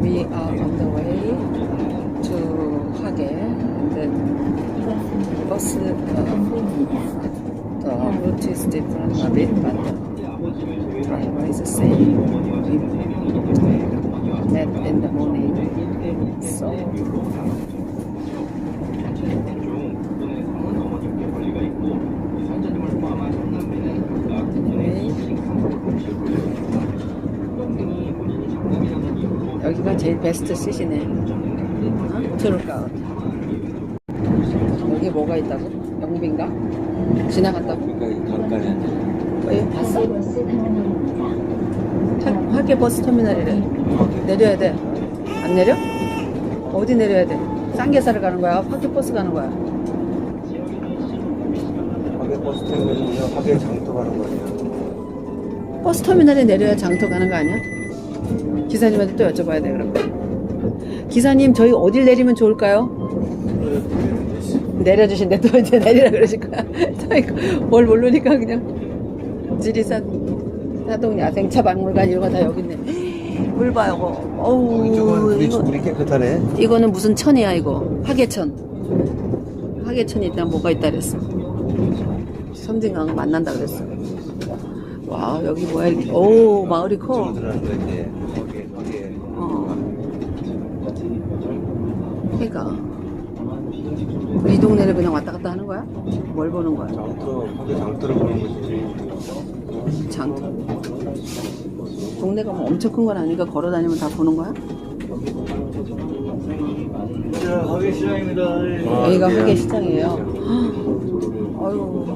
We are on the way to Hage. The bus, uh, the route is different a bit, but the driver is the same. We met in the morning. So, 제일 베스트 시시네. 어? 트루가웃. 여기 뭐가 있다고? 영빈가? 지나갔다고? 가까이 앉아. 어, 여기 봤어? 차- 화계 버스 터미널이래. 내려야 돼. 안 내려? 어디 내려야 돼? 쌍계사를 가는 거야? 화계 버스 가는 거야? 하계 버스 타면 하계 장터 가는 거 아니야? 버스 터미널에 내려야 장터 가는 거 아니야? 기사님한테 또 여쭤봐야 돼, 그럼. 기사님, 저희 어딜 내리면 좋을까요? 내려주신대 또 이제 내리라 그러실 거야. 뭘 모르니까 그냥 지리산 사동 야생차 박물관 이런 거 다 여기 있네. 물 봐요, 이거. 어우, 이거, 물이 깨끗하네. 이거는 무슨 천이야, 이거. 하계천. 하계천이 있다, 뭐가 있다 그랬어. 섬진강 만난다 그랬어. 와, 여기 뭐야. 오, 마을이 커. 들어가는 거 이제 하계 하계. 어. 그러니까 이 동네를 그냥 왔다 갔다 하는 거야? 뭘 보는 거야? 장터 하계 장터를 보는 거지. 장터. 동네가 뭐 엄청 큰 건 아니니까 걸어 다니면 다 보는 거야? 자, 하계 시장입니다. 여기가 회계 시장이에요. 아유.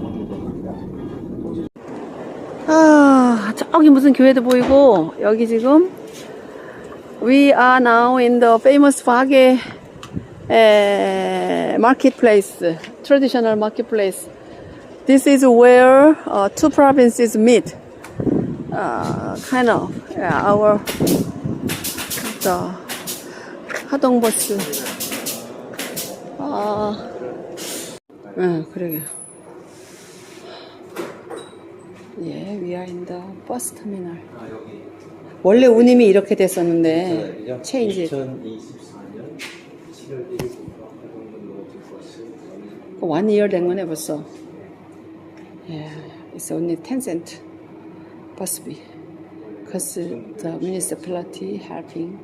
아, 저기 무슨 교회도 보이고 여기 지금 we are now in the famous Hage eh, marketplace, traditional marketplace. This is where uh, two provinces meet. Uh, kind of yeah, our the 하동버스. 아, 응, 그러게. 예, we are in the bus terminal. 아 여기. 원래 운임이 이렇게 됐었는데, 체인지. 2024 one year 된 거네, 벌써. Yeah, it's only 10 cent fee. Because the municipality helping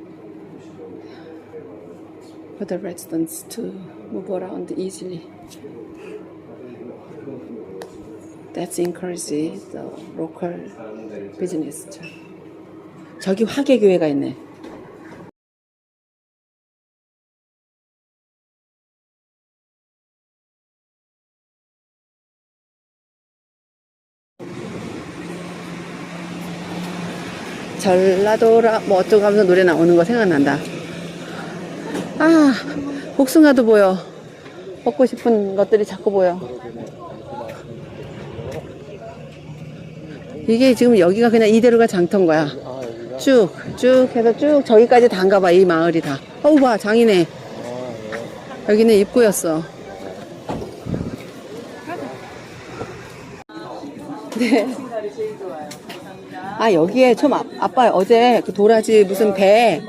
for the residents to move around easily. That's encourages the local business. 저기 화계교회가 있네. 전라도라 뭐 어쩌고 하면서 노래 나오는 거 생각난다. 아 복숭아도 보여. 먹고 싶은 것들이 자꾸 보여. 이게 지금 여기가 그냥 이대로가 장터인 거야. 쭉, 쭉 해서 쭉 저기까지 다 가봐, 이 마을이 다. 어우, 봐, 장이네. 여기는 입구였어. 네. 아, 여기에 좀 아, 아빠 어제 그 도라지 무슨 배,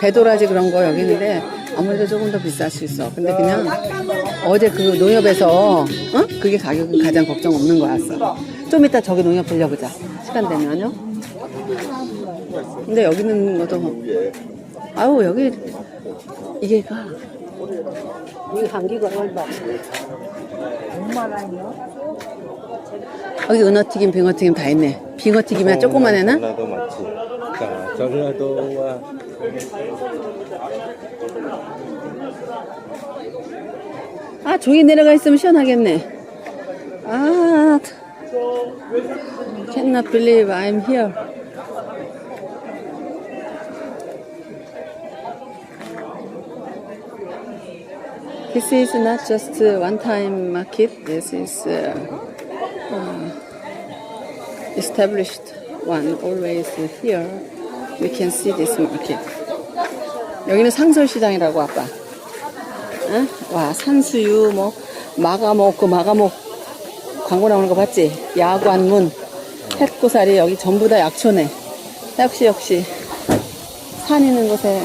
배도라지 그런 거 여기 있는데 아무래도 조금 더 비쌀 수 있어. 근데 그냥 어제 그 농협에서, 어? 그게 가격은 가장 걱정 없는 거였어. 좀 이따 저기 농협 들려보자. 시간 되면요. 근데 여기 있는 것도, 아우, 여기, 이게가, 이 감기가 얼마? 여기 은어튀김, 빙어튀김 다 있네. 빙어튀김이야, 조그만 애는? 전라도 맛집. 자, 전라도와 아, 저기 내려가 있으면 시원하겠네. 아, cannot believe I'm here. This is not just a one-time market. This is uh, uh, established one. Always here, we can see this market. 여기는 상설시장이라고 아빠. 응? 와 산수유 뭐 마가목 그 마가목 광고 나오는 거 봤지? 야관문 햇고사리 여기 전부 다 약초네 역시 역시 산 있는 곳에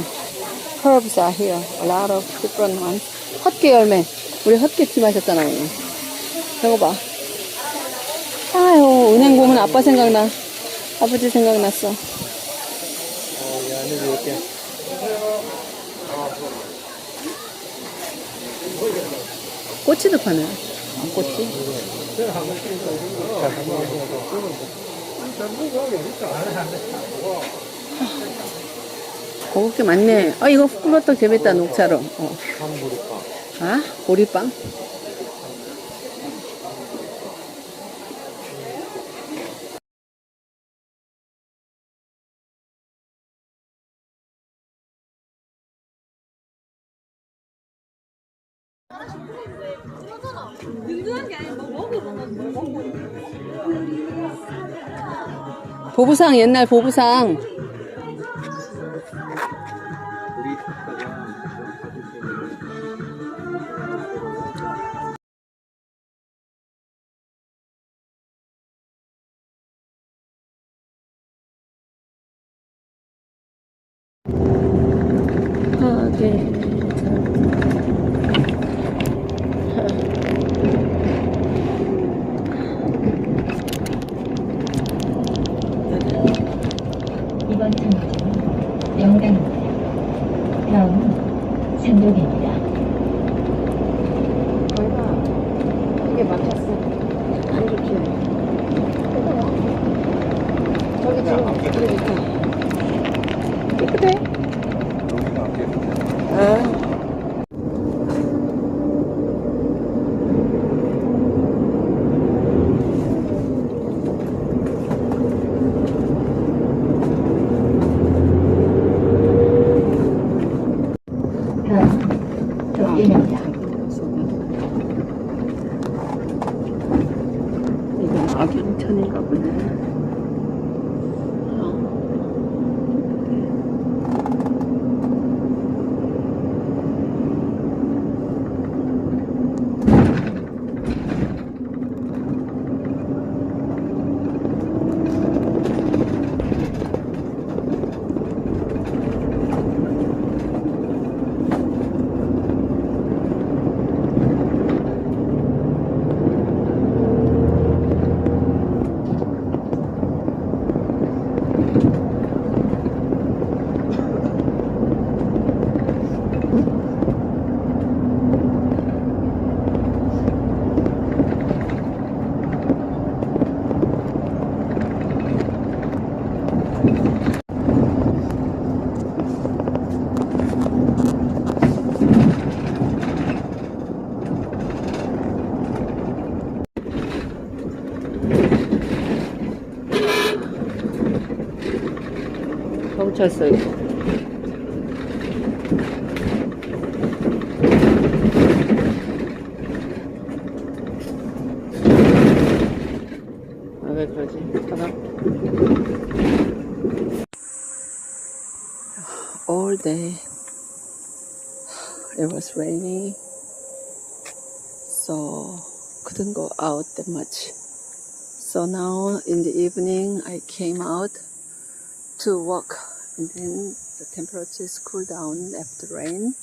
herbs are here. A lot of different ones. 헛개 열매. 우리 헛개티 마셨잖아, 오늘. 저거 봐. 아유, 은행 보면 아빠 생각나. 아버지 생각났어. 꼬치도 파네. 아, 꼬치. 고급게 많네. 아, 이거 그것도 재밌다, 녹차로. 어. 아, 보리빵? 보부상, 옛날 보부상. 다음은 산독입니다. 경찰서 이거. 아, 왜 그러지? 사람? All day it was raining, so couldn't go out that much. So now in the evening I came out to walk and then the temperatures cool down after rain.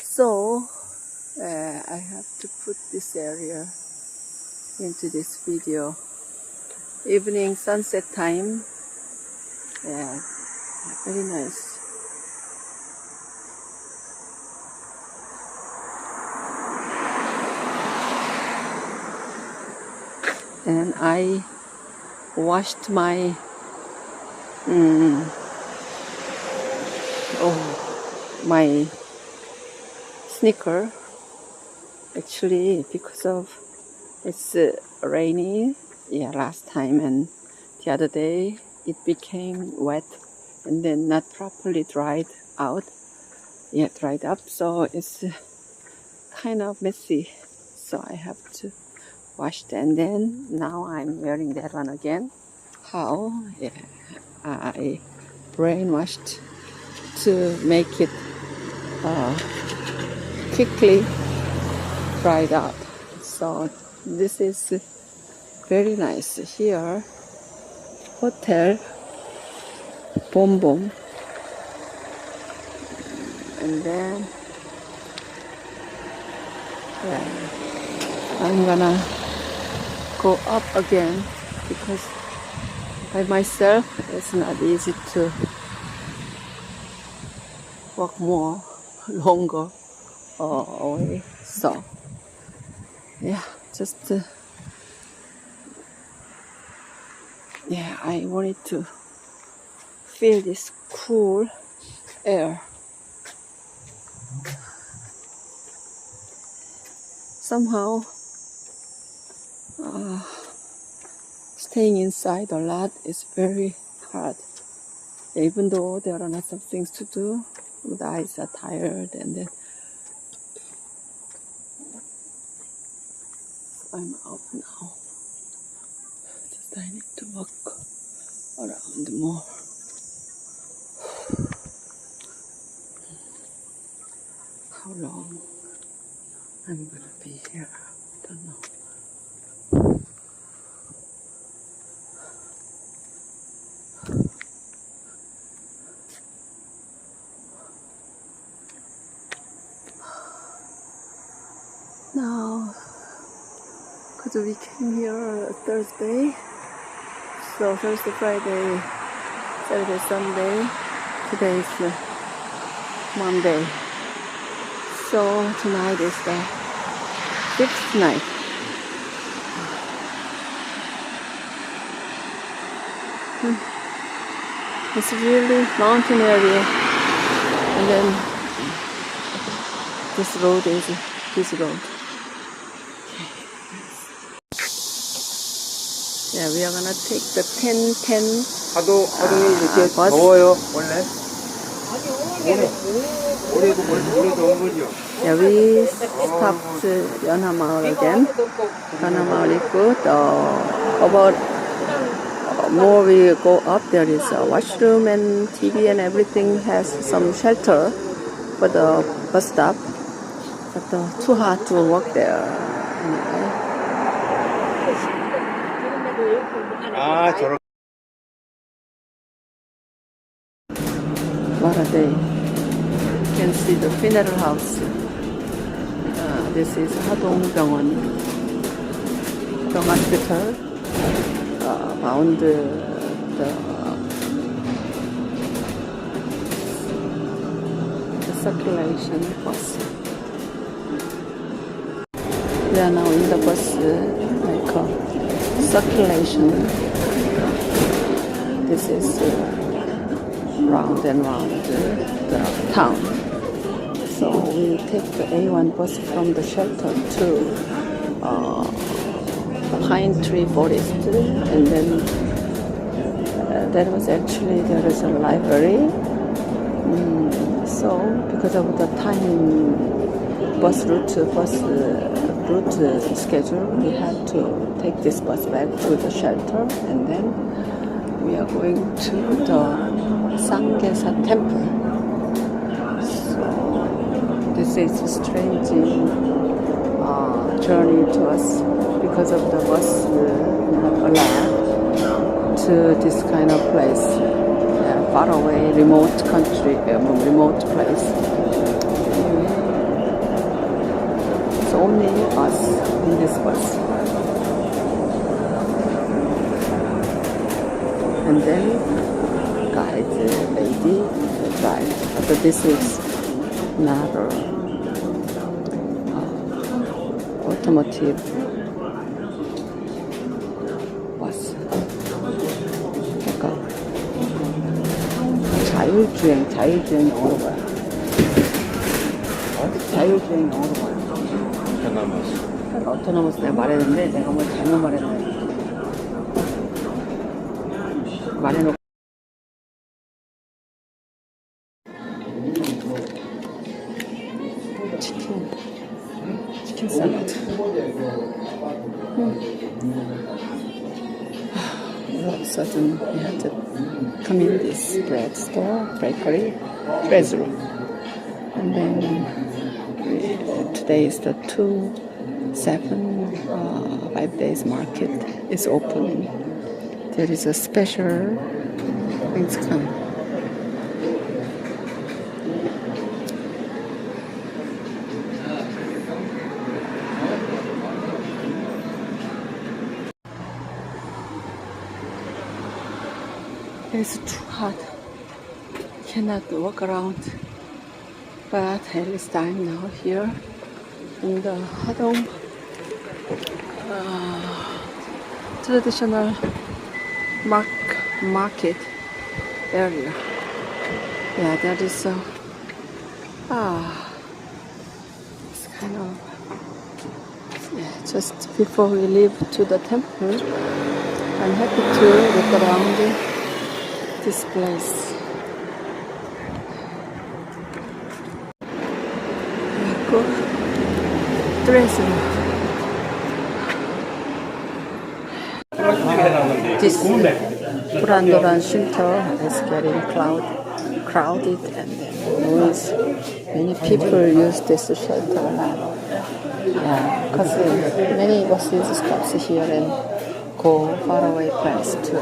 So uh, I have to put this area into this video. Evening sunset time. Yeah, very nice. And I washed my mm, oh my sneaker. Actually because of it's uh, rainy yeah last time and the other day it became wet and then not properly dried out. Yeah dried up so it's uh, kind of messy. So i have to wash it and then now i'm wearing that one again. How? Yeah, i brainwashed to make it uh, quickly dried up. So this is very nice here. Hotel Boom Boom and then yeah, I'm gonna go up again because by myself it's not easy to walk more longer away. So yeah, just uh, yeah, I wanted to feel this cool air. Somehow, uh, staying inside a lot is very hard. Even though there are lots of things to do, the eyes are tired and then I'm out now. Just I need to walk around more. How long I'm gonna be here? I don't know. Because we came here Thursday, so Thursday, Friday, Saturday, Sunday. Today is uh, Monday. So tonight is the fifth night. Hmm. It's really mountain area, and then this road is this road. Yeah, we are gonna take the 10 10 하도 하도 이렇게 아, 더워요 원래? 올해 올해도 올해 더운 거죠? Yeah, we stopped Yanamaul again. Yanamaul is good. Uh, about uh, more we go up, there is a washroom and TV and everything has some shelter for the bus stop. But uh, too hot to walk there. Anyway. 아 저런 What a day. You can see the funeral house. Uh, this is Hadong Byungwon, the hospital. Uh, found the, the, the circulation bus. We are now in the bus, uh, like a circulation. This is uh, round and round uh, the town. So we take the A1 bus from the shelter to uh, Pine Tree Forest, and then uh, that was actually there is a library. Mm, so because of the time bus route bus uh, route schedule, we had to take this bus back to the shelter, and then we are going to the Sangesa temple. So this is a strange uh, journey to us because of the bus allowed to this kind of place, yeah, far away, remote country, uh, remote place. Anyway, it's only us in this bus. and then guide the lady drive. But this is not a uh, automotive bus. 그러니까 자율주행, 자율주행 영어로 뭐야? 어? 자율주행 영어로 뭐야? 잠깐만 어토노머스 내가 말했는데 내가 뭐 잘못 말했네. 말해놓고 치킨 치킨 샐러드 a sudden we had to come in this bread store, bakery, treasury. And then Today is the two, seven, uh, five days market is opening. There is a special things come. It's too hot. Cannot walk around. But it is time now here in the Hadong uh, traditional mark, market area. Yeah, that is so. ah, it's kind of yeah. Just before we leave to the temple, I'm happy to look around this place. This Purandoran shelter is getting cloud, crowded and noise. Many people use this shelter now. Yeah, because many buses stops here and go far away place too.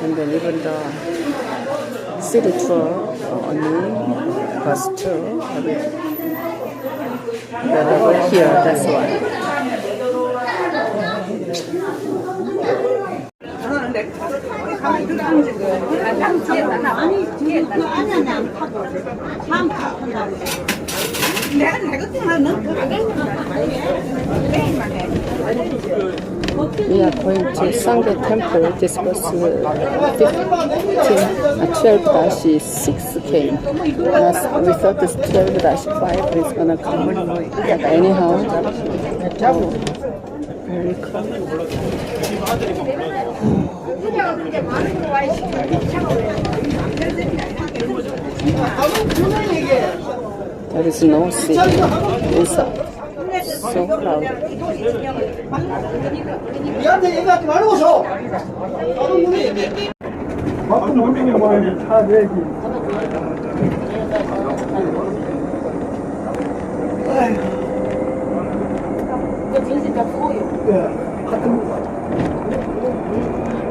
And then even the city tour only bus tour available here. That's why. we are going to Sangha Temple. This was uh, 12-6K. Uh, we thought this 12-5 is going to come. But anyhow, oh, very cool. There is no seat inside. So crowded. 얘한테 얘기하지 말고서 바쁜 물건이 뭐야 차 내기. 예, 같은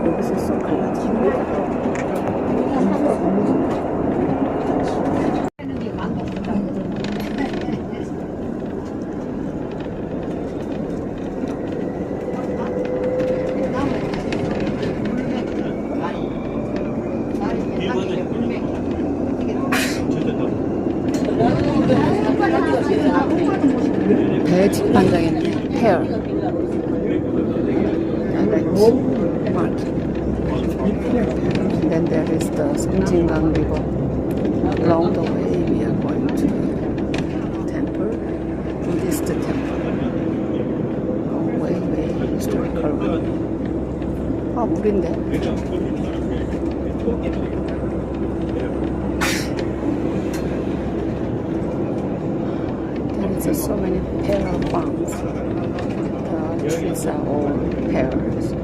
여기서 so crowded. market. Then there is the Songjingang River. Along the way, we are going to temple, Buddhist temple. Oh, way, way historical. 아, 물인데. There is so many pear farms. The trees are all pears.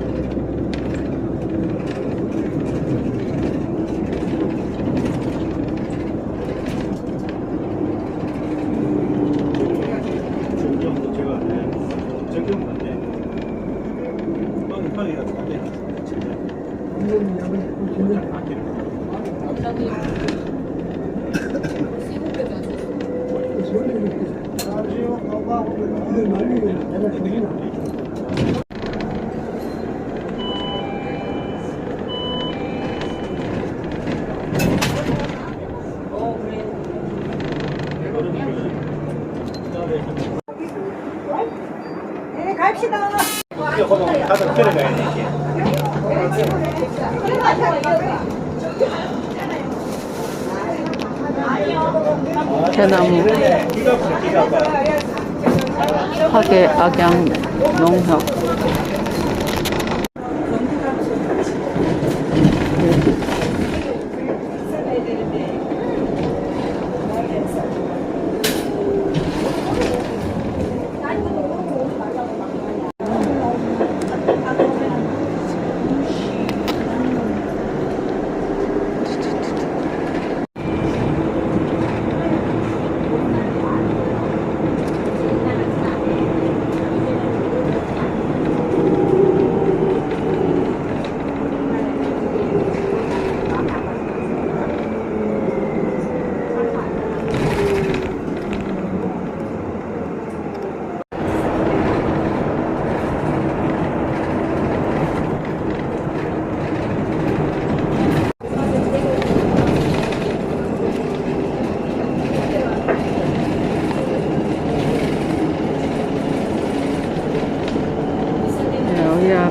돼 이게. 대나무. 화계, 악양, 농협.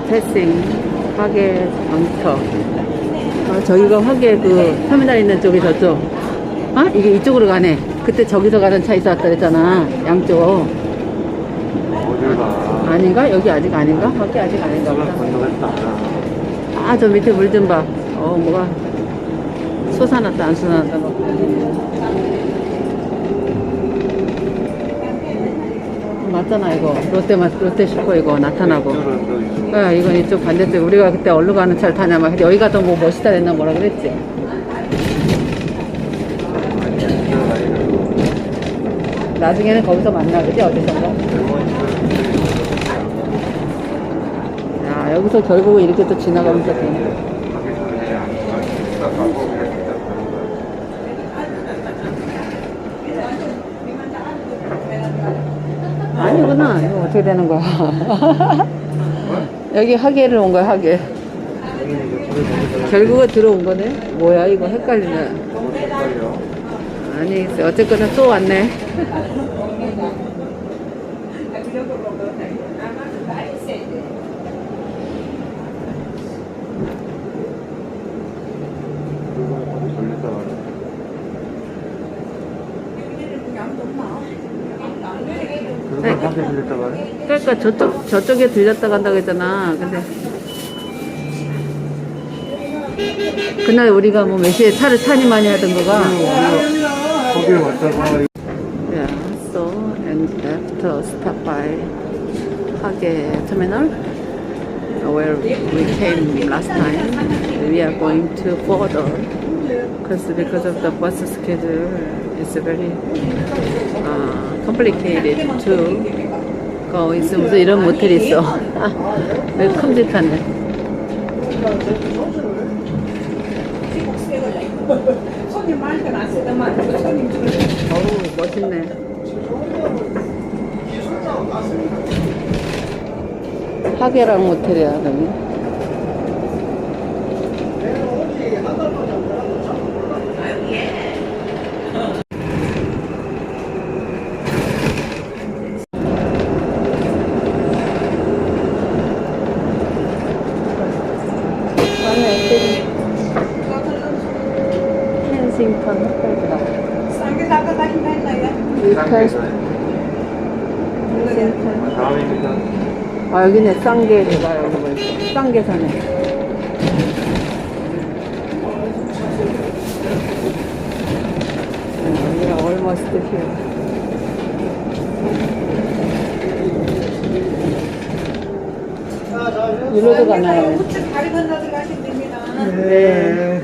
패싱 화계 장터 아, 저기가 화계 그 터미널 있는 쪽이 저쪽. 아 이게 이쪽으로 가네. 그때 저기서 가던 차 있었다 그랬잖아 양쪽? 아닌가? 여기 아직 아닌가? 화계 아직 아닌가 보다. 아 저 밑에 물 좀 봐. 어 뭐가? 솟아났다 안 솟아났다. 막 맞잖아 이거 롯데 마 롯데 슈퍼 이거 나타나고. 야, 이건 이쪽 반대쪽. 우리가 그때 얼로 가는 차를 타냐, 막. 근데 여기가 더 뭐 멋있다 했나 뭐라 그랬지. 나중에는 거기서 만나, 그지? 어디선가? 야, 여기서 결국은 이렇게 또 지나가면서 되네. 아니구나. 이거 어떻게 되는 거야. 여기 하계를 온 거야, 하계. 결국은 들어온 거네? 뭐야, 이거 헷갈리네. 아니, 어쨌거나 또 왔네. 그리고 한개 들렸다 그러니까 저쪽, 저쪽에 들렸다 간다고 했잖아. 근데. 그날 우리가 뭐 몇 시에 차를 타니 많이 하던 거가. 거기에 왔다가 Yeah, so, and after stop by Hage Terminal, where we came last time, we are going to further, because because of the bus schedule, it's very uh, complicated to go. 있어 무슨 이런 모텔이 있어. 왜 큼직하네. 어우 멋있네. 하계랑 모텔이야. 맞네, 켄싱턴 흑백이다. 켄싱턴. 다음입니다. 아 여기네 쌍계가 여기 뭐 있어 쌍계 사네 여기가 almost here 일로도 가나요? 다리 건너서 가시면 됩니다. 네.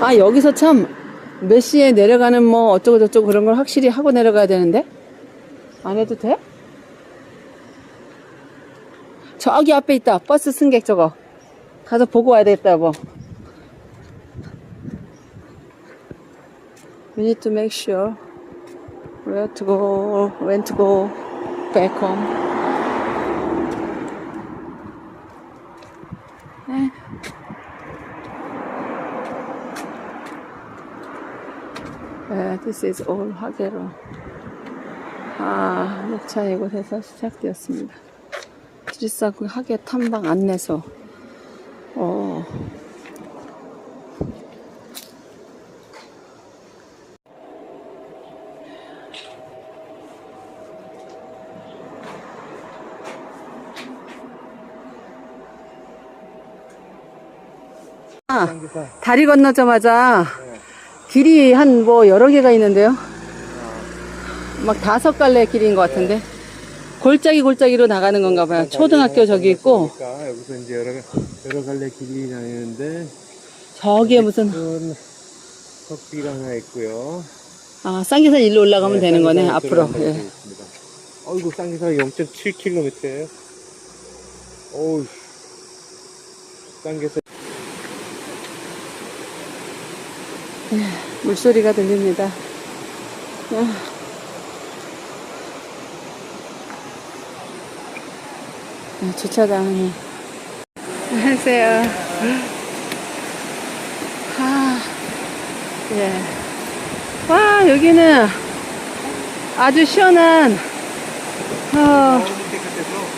아 여기서 참 몇 시에 내려가는 뭐 어쩌고 저쩌고 그런 걸 확실히 하고 내려가야 되는데 안 해도 돼? 저기 앞에 있다 버스 승객 저거 가서 보고 와야 되겠다 뭐 We need to make sure where to go, when to go back home. This is all 하계로. 아, 녹차 이곳에서 시작되었습니다. 지리산구 하계 탐방 안내소. 어. 아, 다리 건너자마자 길이 한 뭐 여러 개가 있는데요. 막 다섯 갈래 길인 것 같은데. 골짜기 골짜기로 나가는 건가 봐요. 초등학교 저기 있고, 그러니까 여기서 이제 여러 여러 갈래 길이 다니는데 저기에 무슨, 큰 석비가 하나 있고요. 아, 쌍계산 일로 올라가면 되는 거네, 앞으로. 예. 있습니다. 어이구 쌍계산 0.7km예요. 어우 쌍계산 물소리가 들립니다. 아. 아, 주차장이. 안녕하세요. 아, 예. 와, 여기는 아주 시원한, 어,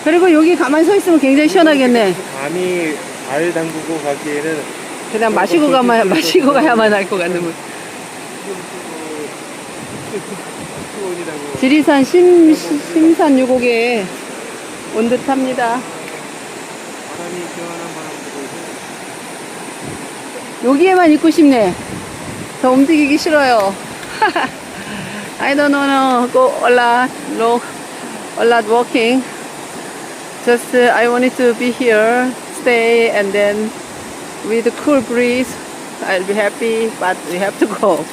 그리고 여기 가만히 서 있으면 굉장히 시원하겠네. 감히 발 담그고 가기에는 그냥 마시고 가만 마시고 가야만 할 것 같은 분. 지리산 심, 심산 유곡에 온 듯합니다. 여기에만 있고 싶네. 더 움직이기 싫어요. I don't wanna go a lot, look, a lot walking. Just uh, I wanted to be here, stay, and then with the cool breeze, I'll be happy. But we have to go.